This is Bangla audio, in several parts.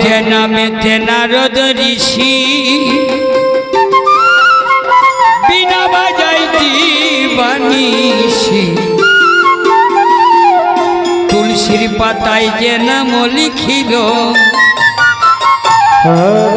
যে নামে যে নারদ ঋষি। বিনা বাজাইতি বানিসি তুলসীর পাতায় যে নাম লিখিল হরে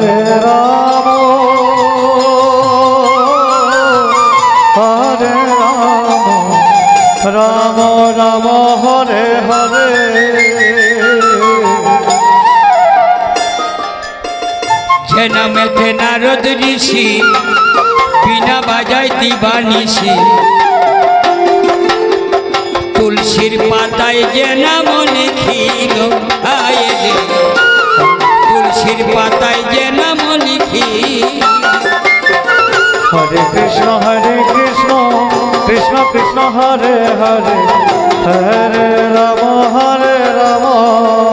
নারদ ঋষি, বিনা বাজাইতি বানিসি তুলসীর পাতায় যে নাম লিখিল তুলসীর পাতায় যে নাম লিখি হরে কৃষ্ণ হরে কৃষ্ণ কৃষ্ণ কৃষ্ণ, হরে হরে। হরে রাম হরে রাম।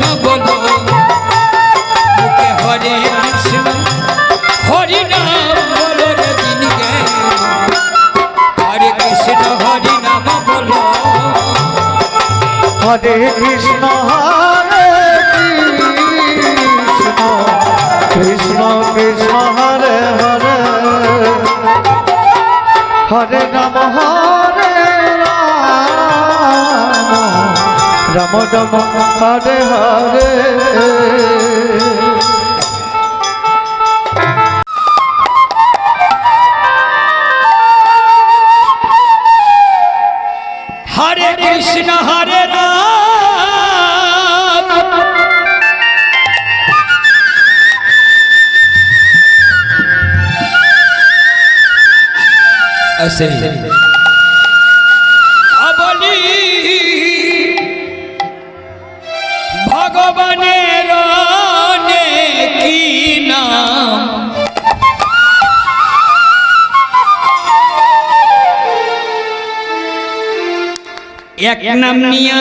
হরে বলো। মুখে হরে কৃষ্ণ, হরি নাম বলো দিনকে হরে কৃষ্ণ, হরি নাম বলো। হরে কৃষ্ণ হরে কৃষ্ণ কৃষ্ণ কৃষ্ণ, হরে হরে। হরে রাম হরে রাম রাম হরে হরে। হরে কৃষ্ণ হরে রাম। এক নাম নিয়া।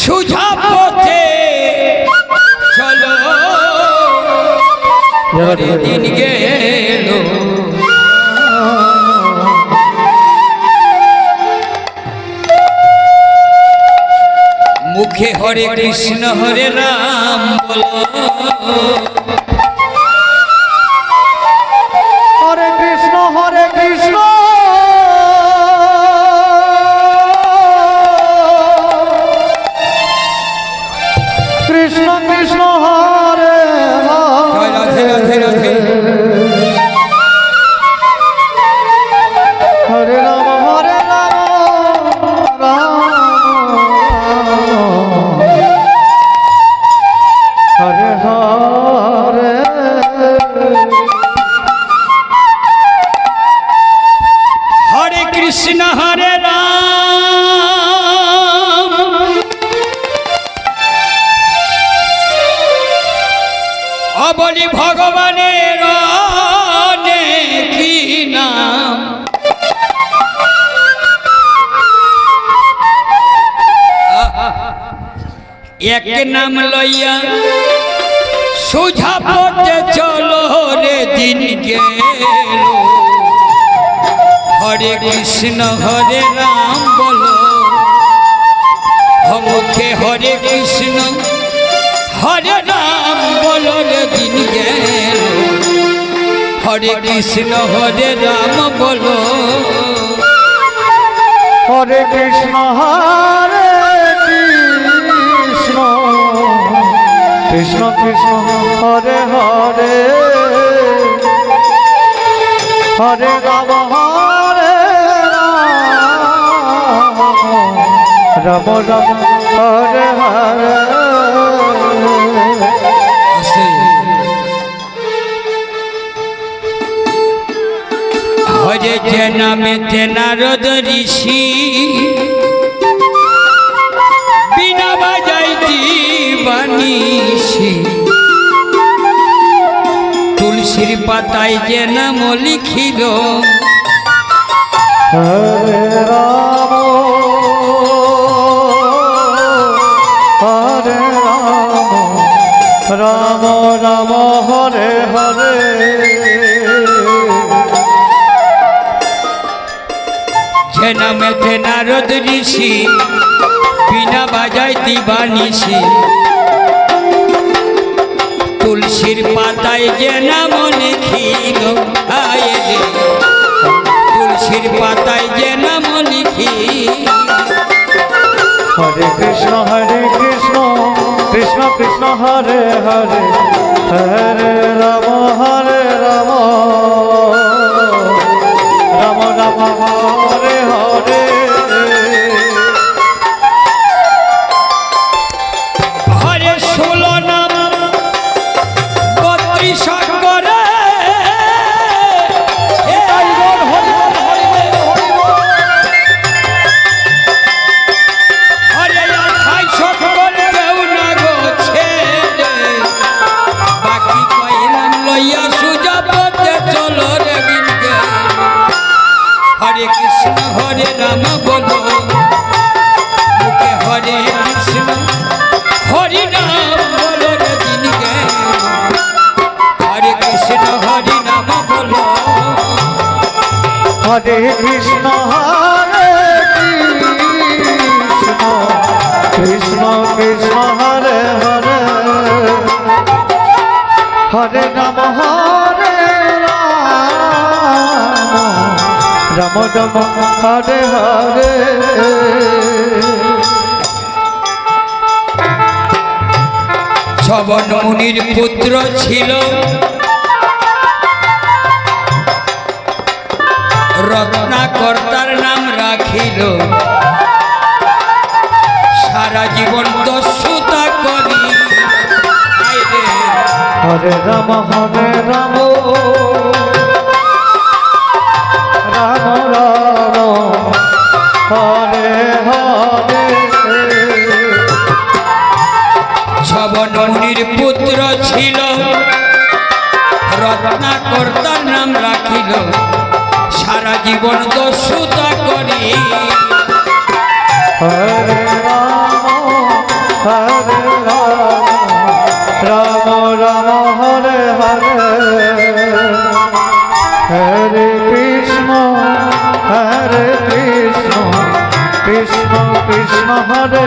সুঝা পথে চলো। দিন গেল। মুখে হরে কৃষ্ণ হরে রাম বলো। হরে রাম হরে রাম হরে হরে। হরে কৃষ্ণ হরে রাম। অবলি ভগবানের এক নাম লইয়া সোজা পথে চলো রে দিন গেল হরে কৃষ্ণ হরে রাম বলো মুখে হরে কৃষ্ণ হরে রাম বলো রে দিন গেল হরে কৃষ্ণ হরে রাম বলো হরে কৃষ্ণ হরে কৃষ্ণ কৃষ্ণ, হরে হরে। হরে রাম হরে রাম। রাম হরে হরে। হরে যে নামেতে নারদ ঋষি। পাতায় যে নাম লিখিল রাম হরে রাম রাম হরে হরে। যে নামেতে নারদ ঋষি বিনা বাজাইতি বানিসি তুলসীর পাতায় যে নাম লিখিল আয় রে। তুলসীর পাতায় যে নাম লিখি হরে কৃষ্ণ হরে কৃষ্ণ কৃষ্ণ কৃষ্ণ, হরে হরে হরে রাম হরে রাম। রাম রাম হরে হরে কৃষ্ণ হরে কৃষ্ণ। কৃষ্ণ কৃষ্ণ হরে হরে হরে রাম হরে রাম। রাম হরে হরে। ছবন মুনির পুত্র ছিল রত্নাকর্তার নাম রাখিল। সারা জীবন দস্যুতা করি। হরে রাম হরে রাম। রাম রাম। হরে হরে ছবন মুনির পুত্র ছিল। রত্নাকর্তার নাম রাখিল। সারা জীবন দস্যুতা করি। হরে রাম হরে রাম রাম রাম হরে হরে। হরে কৃষ্ণ হরে কৃষ্ণ কৃষ্ণ কৃষ্ণ, হরে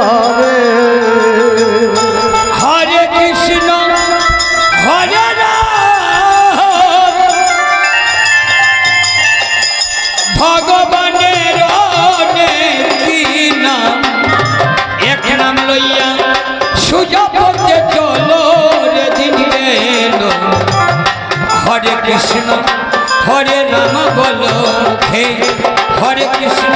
হরে কৃষ্ণ হরে রাম বলো মুখে। হরে কৃষ্ণ